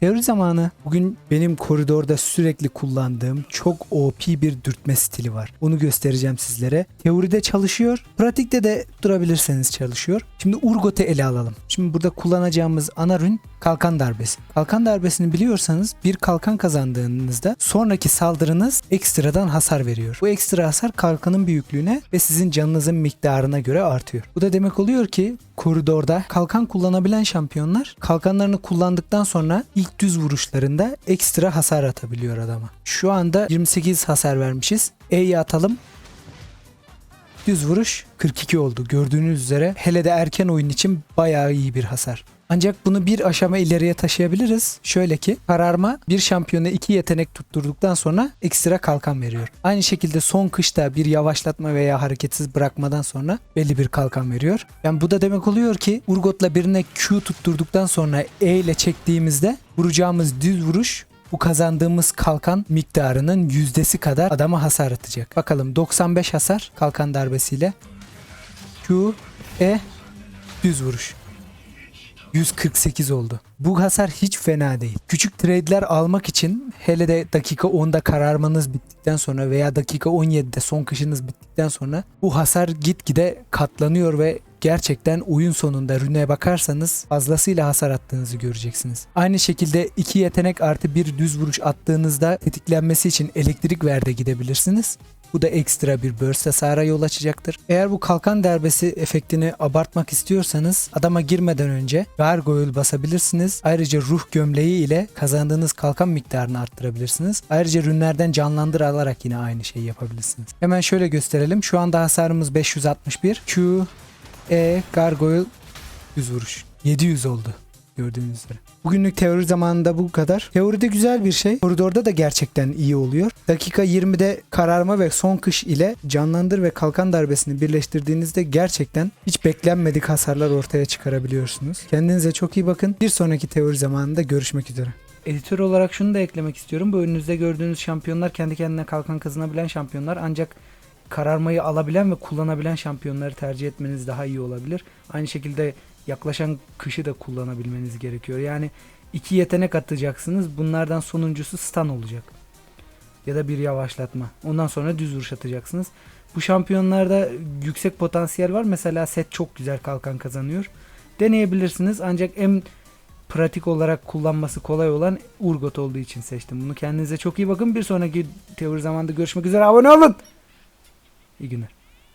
Teori zamanı. Bugün benim koridorda sürekli kullandığım çok OP bir dürtme stili var. Onu göstereceğim sizlere. Teoride çalışıyor. Pratikte de durabilirseniz çalışıyor. Şimdi Urgot'u ele alalım. Şimdi burada kullanacağımız ana rün kalkan darbesi. Kalkan darbesini biliyorsanız bir kalkan kazandığınızda sonraki saldırınız ekstradan hasar veriyor. Bu ekstra hasar kalkanın büyüklüğüne ve sizin canınızın miktarına göre artıyor. Bu da demek oluyor ki koridorda kalkan kullanabilen şampiyonlar kalkanlarını kullandıktan sonra ilk düz vuruşlarında ekstra hasar atabiliyor adama. Şu anda 28 hasar vermişiz. E'yi atalım. Düz vuruş 42 oldu. Gördüğünüz üzere hele de erken oyun için bayağı iyi bir hasar. Ancak bunu bir aşama ileriye taşıyabiliriz. Şöyle ki kararma bir şampiyona iki yetenek tutturduktan sonra ekstra kalkan veriyor. Aynı şekilde son kışta bir yavaşlatma veya hareketsiz bırakmadan sonra belli bir kalkan veriyor. Yani bu da demek oluyor ki Urgot'la birine Q tutturduktan sonra E ile çektiğimizde vuracağımız düz vuruş bu kazandığımız kalkan miktarının yüzdesi kadar adama hasar atacak. Bakalım 95 hasar kalkan darbesiyle. Q, E, düz vuruş. 148 oldu. Bu hasar hiç fena değil. Küçük trade'ler almak için hele de dakika 10'da kararmanız bittikten sonra veya dakika 17'de son kışınız bittikten sonra bu hasar gitgide katlanıyor ve gerçekten oyun sonunda rüne bakarsanız fazlasıyla hasar attığınızı göreceksiniz. Aynı şekilde iki yetenek artı bir düz vuruş attığınızda tetiklenmesi için elektrik verde gidebilirsiniz. Bu da ekstra bir burst hasara yol açacaktır. Eğer bu kalkan darbesi efektini abartmak istiyorsanız adama girmeden önce gargoyle basabilirsiniz. Ayrıca ruh gömleği ile kazandığınız kalkan miktarını arttırabilirsiniz. Ayrıca rünlerden canlandır alarak yine aynı şeyi yapabilirsiniz. Hemen şöyle gösterelim. Şu anda hasarımız 561. Q, E, gargoyle düz vuruş. 700 oldu gördüğünüz üzere. Bugünlük teori zamanında bu kadar. Teoride güzel bir şey. Koridorda da gerçekten iyi oluyor. Dakika 20'de kararma ve son kış ile canlandır ve kalkan darbesini birleştirdiğinizde gerçekten hiç beklenmedik hasarlar ortaya çıkarabiliyorsunuz. Kendinize çok iyi bakın. Bir sonraki teori zamanında görüşmek üzere. Editör olarak şunu da eklemek istiyorum. Bu önünüzde gördüğünüz şampiyonlar kendi kendine kalkan kazanabilen şampiyonlar ancak kararmayı alabilen ve kullanabilen şampiyonları tercih etmeniz daha iyi olabilir. Aynı şekilde yaklaşan kışı da kullanabilmeniz gerekiyor. Yani iki yetenek atacaksınız. Bunlardan sonuncusu stun olacak. Ya da bir yavaşlatma. Ondan sonra düz vuruş atacaksınız. Bu şampiyonlarda yüksek potansiyel var. Mesela set çok güzel kalkan kazanıyor. Deneyebilirsiniz. Ancak en pratik olarak kullanması kolay olan Urgot olduğu için seçtim. Bunu kendinize çok iyi bakın. Bir sonraki teori zamanında görüşmek üzere. Abone olun. İyi günler.